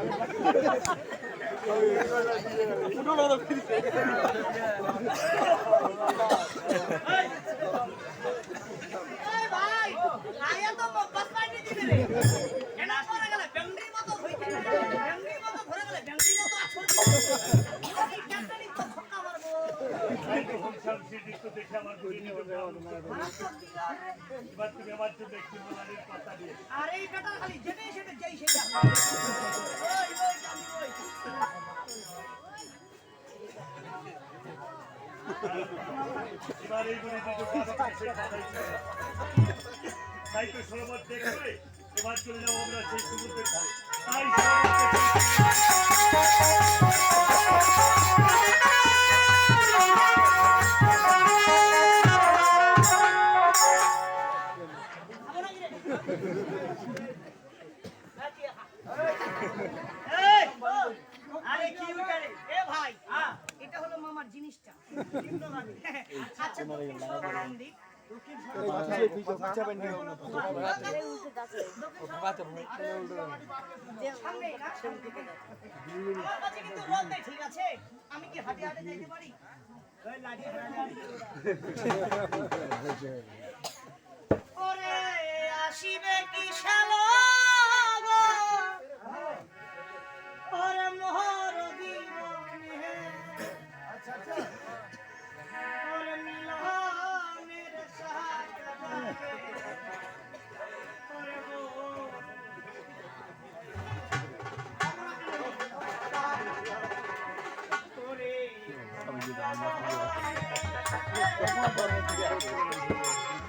এই ভাই আয়া তো বাস পাইনি দিবি রে কেন পড়ে গেল বেঙ্গির মতো হইতে বেঙ্গির মতো ধরে গেল বেঙ্গির মতো আছর এই ক্যান্টারি তো ছক্কা মারবো আর বেটা খালি যেতে সেটা যাই সেটা ওই ওই জানি ওই তাই তো সরোবর দেখবে এবার চলে যাব আমরা সেই সমুদ্রের ধারে তাই আমি কি হাটে হাটে যাইতে পারি? ওই লাঠি ওরে আসিবে কি Vamos lá, vamos lá.